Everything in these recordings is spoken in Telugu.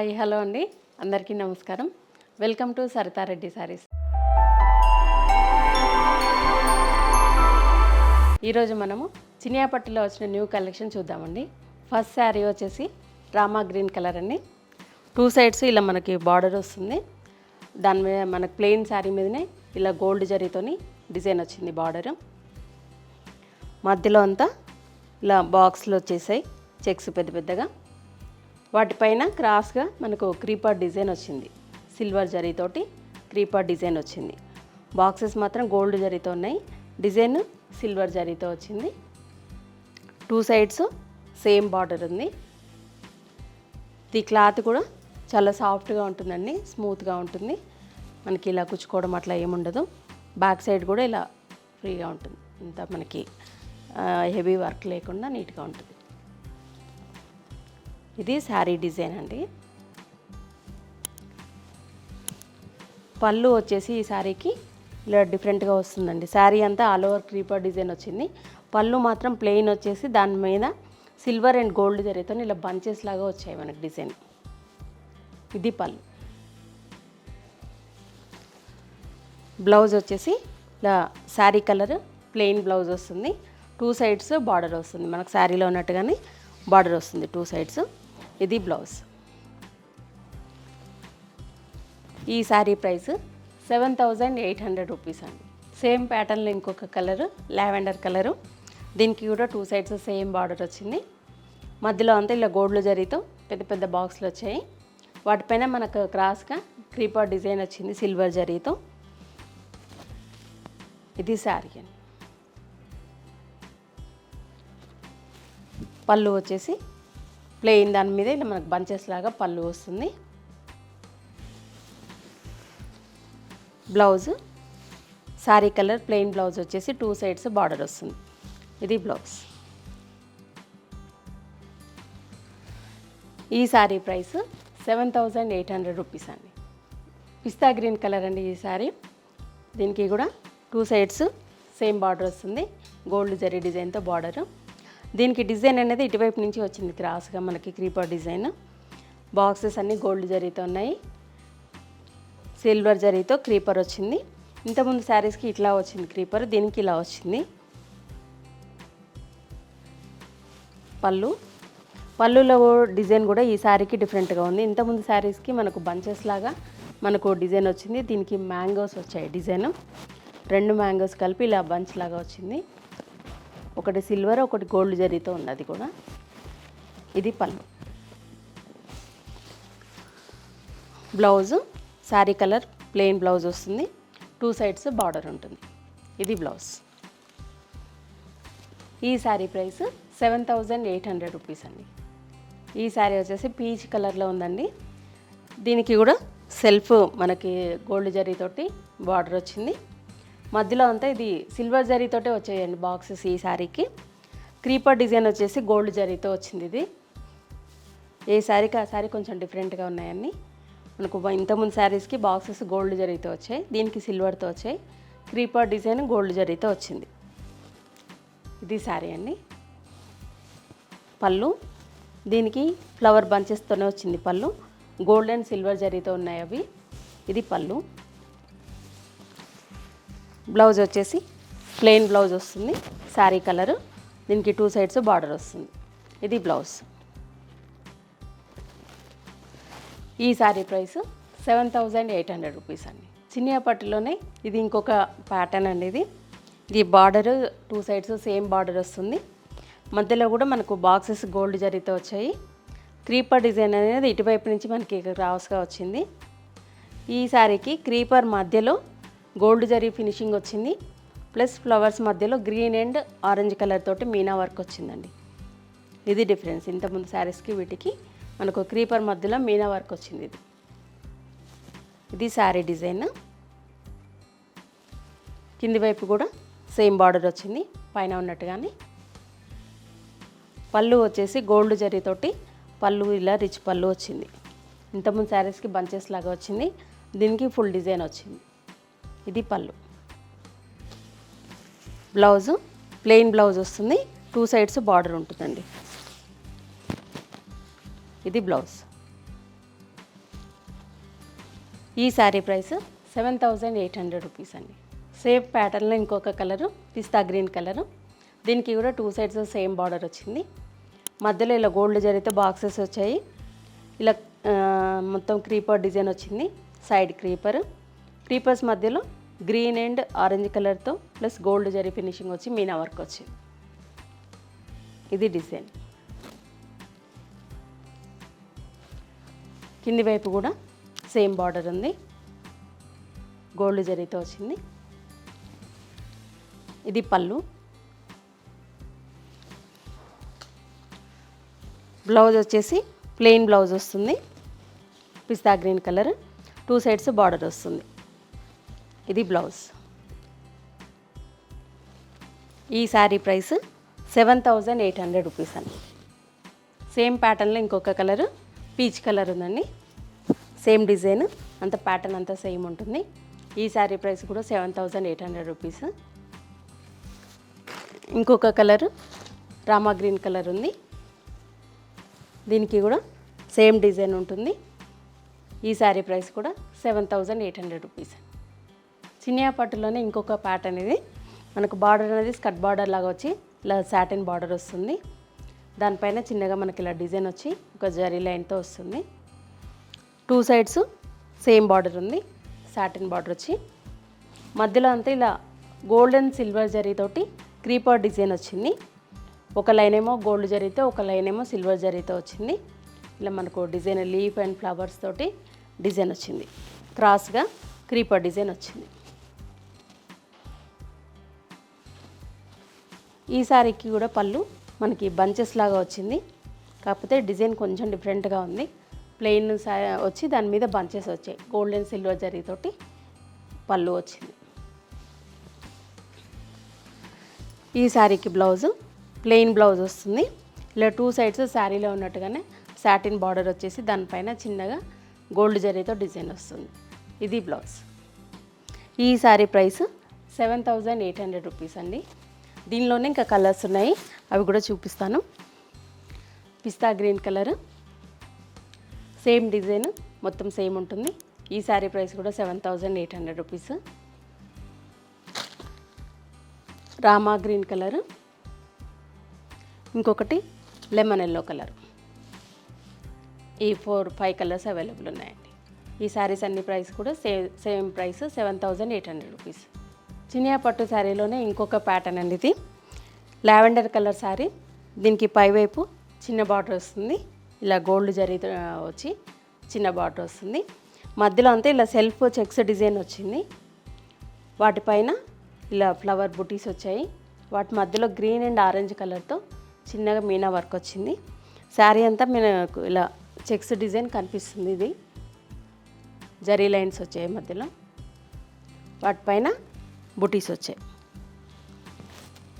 హాయ్ హలో అండి. అందరికీ నమస్కారం. Welcome to Saritha Reddy saris. ఈరోజు మనము చినియాపట్టులో వచ్చిన న్యూ కలెక్షన్ చూద్దామండి. ఫస్ట్ శారీ వచ్చేసి రామా గ్రీన్ కలర్ అండి. టూ సైడ్స్ ఇలా మనకి బార్డర్ వస్తుంది. దాని మీద మనకి ప్లెయిన్ శారీ మీదనే ఇలా గోల్డ్ జరీతోని డిజైన్ వచ్చింది బార్డర్. మధ్యలో అంతా ఇలా బాక్స్లు వచ్చేసాయి చెక్స్ పెద్ద పెద్దగా. వాటిపైన క్రాస్గా మనకు క్రీపర్ డిజైన్ వచ్చింది. సిల్వర్ జరీతోటి క్రీపర్ డిజైన్ వచ్చింది. బాక్సెస్ మాత్రం గోల్డ్ జరీతో ఉన్నాయి. డిజైన్ సిల్వర్ జరీతో వచ్చింది. టూ సైడ్స్ సేమ్ బార్డర్ ఉంది. ఈ క్లాత్ కూడా చాలా సాఫ్ట్గా ఉంటుందండి స్మూత్గా ఉంటుంది. మనకి ఇలా కుచ్చుకోవడం అట్లా ఏముండదు బ్యాక్ సైడ్ కూడా ఇలా ఫ్రీగా ఉంటుంది. ఇంత మనకి హెవీ వర్క్ లేకుండా నీట్గా ఉంటుంది. ఇది శారీ డిజైన్ అండి. పళ్ళు వచ్చేసి ఈ శారీకి ఇలా డిఫరెంట్గా వస్తుందండి. శారీ అంతా ఆల్ ఓవర్ క్రీపర్ డిజైన్ వచ్చింది. పళ్ళు మాత్రం ప్లెయిన్ వచ్చేసి దాని మీద సిల్వర్ అండ్ గోల్డ్ జరిగితే ఇలా బంచెస్ లాగా వచ్చాయి మనకి డిజైన్. ఇది పళ్ళు. బ్లౌజ్ వచ్చేసి ఇలా శారీ కలర్ ప్లెయిన్ బ్లౌజ్ వస్తుంది. టూ సైడ్స్ బార్డర్ వస్తుంది. మనకు శారీలో ఉన్నట్టుగానే బార్డర్ వస్తుంది టూ సైడ్స్. ఇది బ్లౌజ్. ఈ sari price seven thousand eight hundred rupees అండి. సేమ్ ప్యాటర్న్లో ఇంకొక కలరు లావెండర్ కలరు. దీనికి కూడా టూ సైడ్స్ సేమ్ బార్డర్ వచ్చింది. మధ్యలో అంతా ఇలా గోల్డ్లు జరీతో పెద్ద పెద్ద బాక్స్లు వచ్చాయి. వాటిపైన మనకు క్రాస్గా క్రీపర్ డిజైన్ వచ్చింది సిల్వర్ జరీతో. ఇది శారీ అండి. పళ్ళు వచ్చేసి ప్లెయిన్ దాని మీద ఇలా మనకు బంచెస్ లాగా పళ్ళు వస్తుంది. Blouse sari colour plain blouse వచ్చేసి టూ సైడ్స్ బార్డర్ వస్తుంది. ఇది బ్లౌజ్ ఈ sari price seven thousand eight hundred rupees అండి. పిస్తా గ్రీన్ కలర్ అండి ఈ శారీ దీనికి కూడా టూ సైడ్స్ సేమ్ బార్డర్ వస్తుంది. గోల్డ్ జరీ డిజైన్తో బార్డరు దీనికి డిజైన్ అనేది ఇటువైపు నుంచి వచ్చింది క్రాస్గా మనకి క్రీపర్ డిజైన్. బాక్సెస్ అన్నీ గోల్డ్ జరీతో ఉన్నాయి. సిల్వర్ జరీతో క్రీపర్ వచ్చింది. ఇంతకుముందు శారీస్కి ఇట్లా వచ్చింది క్రీపర్ దీనికి ఇలా వచ్చింది. పళ్ళు. పళ్ళులో డిజైన్ కూడా ఈ శారీకి డిఫరెంట్గా ఉంది. ఇంతకుముందు శారీస్కి మనకు బంచెస్ లాగా మనకు డిజైన్ వచ్చింది. దీనికి మ్యాంగోస్ వచ్చాయి డిజైన్. రెండు మ్యాంగోస్ కలిపి ఇలా బంచ్ లాగా వచ్చింది. ఒకటి సిల్వర్ ఒకటి గోల్డ్ జరీతో ఉంది కూడా. ఇది పళ్ళు. Blouse sari colour plain blouse వస్తుంది. టూ సైడ్స్ బార్డర్ ఉంటుంది. ఇది బ్లౌజ్. ఈ sari price seven thousand eight hundred rupees అండి. ఈ శారీ వచ్చేసి పీచ్ కలర్లో ఉందండి. దీనికి కూడా సెల్ఫ్ మనకి గోల్డ్ జరీతోటి బార్డర్ వచ్చింది. మధ్యలో అంతా ఇది సిల్వర్ జరీతోటే వచ్చాయండి బాక్సెస్ ఈ శారీకి. క్రీపర్ డిజైన్ వచ్చేసి గోల్డ్ జరీతో వచ్చింది ఇది. ఏ శారీకి ఆ శారీ కొంచెం డిఫరెంట్గా ఉన్నాయండి. మనకు ఇంతకుముందు శారీస్కి బాక్సెస్ గోల్డ్ జరీతో వచ్చాయి. దీనికి సిల్వర్తో వచ్చాయి. క్రీపర్ డిజైన్ గోల్డ్ జరీతో వచ్చింది. ఇది శారీ అండి. పళ్ళు. దీనికి ఫ్లవర్ బంచెస్తోనే వచ్చింది పళ్ళు. గోల్డ్ అండ్ సిల్వర్ జరీతో ఉన్నాయి అవి. ఇది పళ్ళు. బ్లౌజ్ వచ్చేసి ప్లెయిన్ బ్లౌజ్ వస్తుంది శారీ కలరు. దీనికి టూ సైడ్స్ బార్డర్ వస్తుంది. ఇది బ్లౌజ్. ఈ sari price seven thousand eight hundred rupees అండి. చినియాపట్టులోనే ఇది ఇంకొక ప్యాటర్న్ అండి ఇది. ఇది border two sides same border వస్తుంది. మధ్యలో కూడా మనకు బాక్సెస్ గోల్డ్ జరితో వచ్చాయి. క్రీపర్ డిజైన్ అనేది ఇటువైపు నుంచి మనకి క్రాస్గా వచ్చింది. ఈ శారీకి క్రీపర్ మధ్యలో గోల్డ్ జరీ ఫినిషింగ్ వచ్చింది. ప్లస్ ఫ్లవర్స్ మధ్యలో గ్రీన్ అండ్ ఆరెంజ్ కలర్ తోటి మీనా వర్క్ వచ్చిందండి. ఇది డిఫరెన్స్. ఇంతకుముందు శారీస్కి వీటికి మనకు క్రీపర్ మధ్యలో మీనా వర్క్ వచ్చింది ఇది. ఇది శారీ డిజైన్. కింది వైపు కూడా సేమ్ బార్డర్ వచ్చింది. పైన ఉన్నట్టుగానే. పళ్ళు వచ్చేసి గోల్డ్ జరీతోటి పళ్ళు ఇలా రిచ్ పళ్ళు వచ్చింది. ఇంతకుముందు శారీస్కి బంచెస్ లాగా వచ్చింది. దీనికి ఫుల్ డిజైన్ వచ్చింది. ఇది పళ్ళు. బ్లౌజు ప్లెయిన్ బ్లౌజ్ వస్తుంది. టూ సైడ్స్ బార్డర్ ఉంటుందండి. ఇది బ్లౌజ్. ఈ sari price seven thousand eight hundred rupees అండి. సేమ్ ప్యాటర్న్లో ఇంకొక కలరు పిస్తా గ్రీన్ కలరు. దీనికి కూడా టూ సైడ్స్ సేమ్ బార్డర్ వచ్చింది. మధ్యలో ఇలా గోల్డ్ జరిగితే బాక్సెస్ వచ్చాయి. ఇలా మొత్తం క్రీపర్ డిజైన్ వచ్చింది. Side creeper. క్రీపర్స్ మధ్యలో గ్రీన్ అండ్ ఆరెంజ్ కలర్తో ప్లస్ గోల్డ్ జరీ ఫినిషింగ్ వచ్చి మీనా వర్క్ వచ్చింది ఇది డిజైన్ కింది వైపు కూడా సేమ్ బార్డర్ ఉంది. గోల్డ్ జరీతో వచ్చింది. ఇది పళ్ళు. బ్లౌజ్ వచ్చేసి ప్లెయిన్ బ్లౌజ్ వస్తుంది. Pista green colour two sides border వస్తుంది. ఇది బ్లౌజ్. ఈ sari price seven thousand eight hundred rupees అండి. సేమ్ ప్యాటర్న్లో ఇంకొక కలర్ పీచ్ కలర్ ఉందండి. సేమ్ డిజైన్ అంత ప్యాటర్న్ అంతా సేమ్ ఉంటుంది. ఈ శారీ ప్రైస్ కూడా seven thousand eight hundred rupees. ఇంకొక కలర్ రామా గ్రీన్ కలర్ ఉంది. దీనికి కూడా సేమ్ డిజైన్ ఉంటుంది. ఈ శారీ ప్రైస్ కూడా seven thousand eight hundred rupees Chiniya పట్టులోనే ఇంకొక ప్యాటర్న్ ఇది మనకు బార్డర్ అనేది స్కట్ బార్డర్ లాగా వచ్చి ఇలా సాటిన్ బార్డర్ వస్తుంది. దానిపైన చిన్నగా మనకి ఇలా డిజైన్ వచ్చి ఒక జరీ లైన్తో వస్తుంది. టూ సైడ్స్ సేమ్ బార్డర్ ఉంది సాటిన్ బార్డర్ వచ్చి. మధ్యలో అంతా ఇలా గోల్డెన్ సిల్వర్ జరీతోటి క్రీపర్ డిజైన్ వచ్చింది. ఒక లైన్ ఏమో గోల్డ్ జరీతో ఒక లైన్ ఏమో సిల్వర్ జరీతో వచ్చింది. ఇలా మనకు డిజైన్ లీఫ్ అండ్ ఫ్లవర్స్ తోటి డిజైన్ వచ్చింది. క్రాస్గా క్రీపర్ డిజైన్ వచ్చింది. ఈ సారీకి కూడా పళ్ళు మనకి బంచెస్ లాగా వచ్చింది. కాకపోతే డిజైన్ కొంచెం డిఫరెంట్గా ఉంది. ప్లెయిన్ సా వచ్చి దాని మీద బంచెస్ వచ్చాయి. గోల్డెన్ సిల్వర్ జరీతోటి పళ్ళు వచ్చింది. ఈ శారీకి బ్లౌజ్ ప్లెయిన్ బ్లౌజ్ వస్తుంది. ఇలా టూ సైడ్స్ శారీలో ఉన్నట్టుగానే సాటిన్ బార్డర్ వచ్చేసి దానిపైన చిన్నగా గోల్డ్ జరీతో డిజైన్ వస్తుంది. ఇది బ్లౌజ్. ఈ sari price seven thousand eight hundred rupees అండి. దీనిలోనే ఇంకా కలర్స్ ఉన్నాయి. అవి కూడా చూపిస్తాను. Pista green colour. Same design మొత్తం సేమ్ ఉంటుంది. ఈ శారీ ప్రైస్ కూడా seven thousand eight hundred rupees. Rama green colour. ఇంకొకటి లెమన్ ఎల్లో కలర్. ఈ ఫోర్ ఫైవ్ కలర్స్ అవైలబుల్ ఉన్నాయండి. ఈ శారీస్ అన్ని ప్రైస్ కూడా same same price seven thousand eight hundred rupees. Chiniya పట్టు శారీలోనే ఇంకొక ప్యాటర్న్ అండి ఇది. Lavender colour sari. దీనికి పైవైపు చిన్న బార్డర్ వస్తుంది. ఇలా గోల్డ్ జరీ వచ్చి చిన్న బార్డర్ వస్తుంది. మధ్యలో అంతా ఇలా సెల్ఫ్ చెక్స్ డిజైన్ వచ్చింది. వాటిపైన ఇలా ఫ్లవర్ బుటీస్ వచ్చాయి. వాటి మధ్యలో గ్రీన్ అండ్ ఆరెంజ్ కలర్తో చిన్నగా మీనా వర్క్ వచ్చింది. శారీ అంతా మనకు ఇలా చెక్స్ డిజైన్ కనిపిస్తుంది ఇది. జరీ లైన్స్ వచ్చాయి మధ్యలో. వాటిపైన బుటీస్ వచ్చాయి.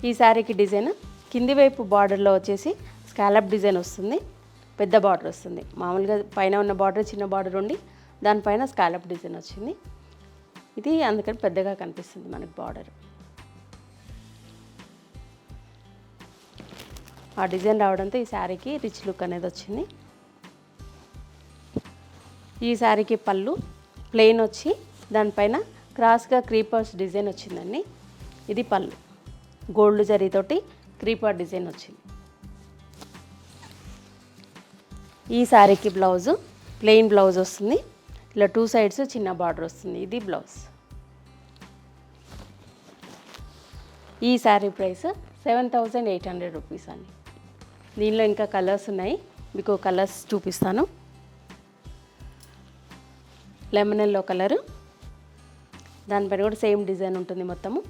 ఈ శారీకి డిజైన్ కింది వైపు బార్డర్లో వచ్చేసి స్కాలప్ డిజైన్ వస్తుంది పెద్ద బార్డర్ వస్తుంది. మామూలుగా పైన ఉన్న బార్డర్ చిన్న బార్డర్ ఉండి దానిపైన స్కాలప్ డిజైన్ వచ్చింది. ఇది అందుకని పెద్దగా కనిపిస్తుంది మనకి బార్డర్. ఆ డిజైన్ రావడంతో ఈ శారీకి రిచ్ లుక్ అనేది వచ్చింది. ఈ శారీకి పళ్ళు ప్లెయిన్ వచ్చి దానిపైన క్రాస్గా క్రీపర్స్ డిజైన్ వచ్చిందండి. ఇది పళ్ళు. గోల్డ్ జరీతోటి క్రీపర్ డిజైన్ వచ్చింది. ఈ శారీకి బ్లౌజు ప్లెయిన్ బ్లౌజ్ వస్తుంది. ఇలా టూ సైడ్స్ చిన్న బార్డర్ వస్తుంది. ఇది బ్లౌజ్. ఈ sari price seven thousand eight hundred rupees అండి. దీనిలో ఇంకా కలర్స్ ఉన్నాయి. మీకు కలర్స్ చూపిస్తాను. Lemon yellow colour. దానిపైన కూడా సేమ్ డిజైన్ ఉంటుంది మొత్తము.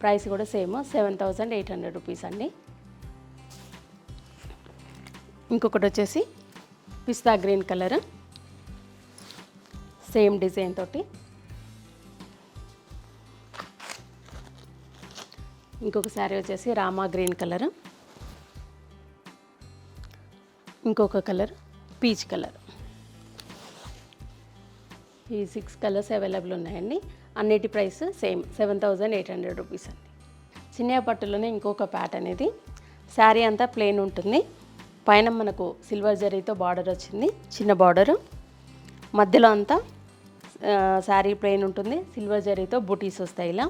ప్రైస్ కూడా same seven thousand eight hundred rupees అండి. ఇంకొకటి వచ్చేసి pista green colour. Same design తోటి. ఇంకొక శారీ వచ్చేసి రామా గ్రీన్ కలర్. ఇంకొక కలర్ పీచ్ కలర్. ఈ సిక్స్ కలర్స్ అవైలబుల్ ఉన్నాయండి. అన్నిటి price same seven thousand eight hundred rupees అండి. చిన్న పట్టులోనే ఇంకొక ప్యాట్ అనేది. శారీ అంతా ప్లెయిన్ ఉంటుంది. పైన మనకు సిల్వర్ జరీతో బార్డర్ వచ్చింది. చిన్న బార్డర్. మధ్యలో అంతా శారీ ప్లెయిన్ ఉంటుంది. సిల్వర్ జరీతో బూటీస్ వస్తాయి ఇలా.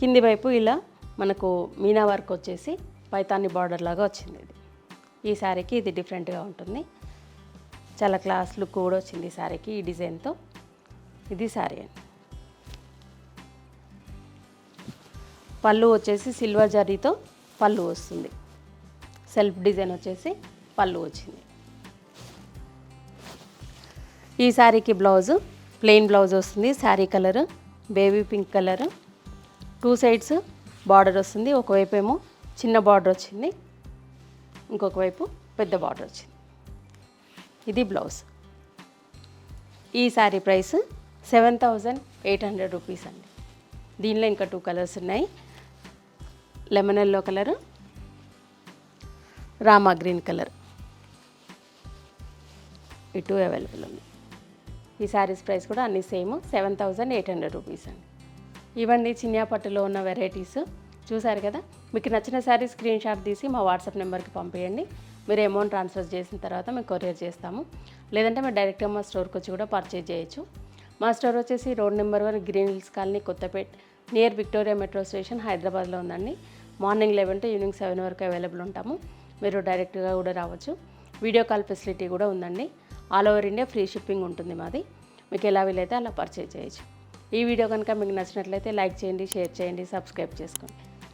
కింది వైపు ఇలా మనకు మీనా వర్క్ వచ్చేసి పైతాని బార్డర్ లాగా వచ్చింది ఇది. ఈ శారీకి ఇది డిఫరెంట్గా ఉంటుంది. చాలా క్లాస్ లుక్ కూడా వచ్చింది ఈ శారీకి ఈ డిజైన్తో. ఇది శారీ అండి. పళ్ళు వచ్చేసి సిల్వర్ జరీతో పళ్ళు వస్తుంది. సెల్ఫ్ డిజైన్ వచ్చేసి పళ్ళు వచ్చింది. ఈ శారీకి బ్లౌజు ప్లెయిన్ బ్లౌజ్ వస్తుంది sari colour baby pink colour. Two sides border వస్తుంది ఒకవైపు ఏమో చిన్న బార్డర్ వచ్చింది. ఇంకొక వైపు పెద్ద బార్డర్ వచ్చింది. ఇది బ్లౌజ్ ఈ sari price seven thousand eight hundred rupees అండి. దీనిలో ఇంకా టూ కలర్స్ ఉన్నాయి. Lemon yellow colour Rama green colour ఇటు అవైలబుల్ ఉంది ఈ శారీస్ ప్రైస్ కూడా అన్ని same seven thousand eight hundred rupees అండి. ఇవన్నీ చిన్యాపట్టులో ఉన్న వెరైటీస్ చూశారు కదా? మీకు నచ్చిన శారీ స్క్రీన్ షాట్ తీసి మా వాట్సాప్ నెంబర్కి పంపించండి మీరు అమౌంట్ ట్రాన్స్ఫర్ చేసిన తర్వాత మేము కొరియర్ చేస్తాము. లేదంటే మీరు డైరెక్ట్గా మా స్టోర్కి వచ్చి కూడా పర్చేజ్ చేయొచ్చు. మా స్టోర్ వచ్చేసి road number one green hills colony Kothapet near Victoria metro station హైదరాబాద్లో ఉందండి. Morning eleven to evening seven వరకు అవైలబుల్ ఉంటాము. మీరు డైరెక్ట్గా కూడా రావచ్చు. వీడియో కాల్ ఫెసిలిటీ కూడా ఉందండి. All over India free shipping ఉంటుంది మాది. మీకు ఎలా వీలైతే అలా పర్చేజ్ చేయొచ్చు. ఈ వీడియో కనుక మీకు నచ్చినట్లయితే లైక్ చేయండి షేర్ చేయండి సబ్స్క్రైబ్ చేసుకోండి.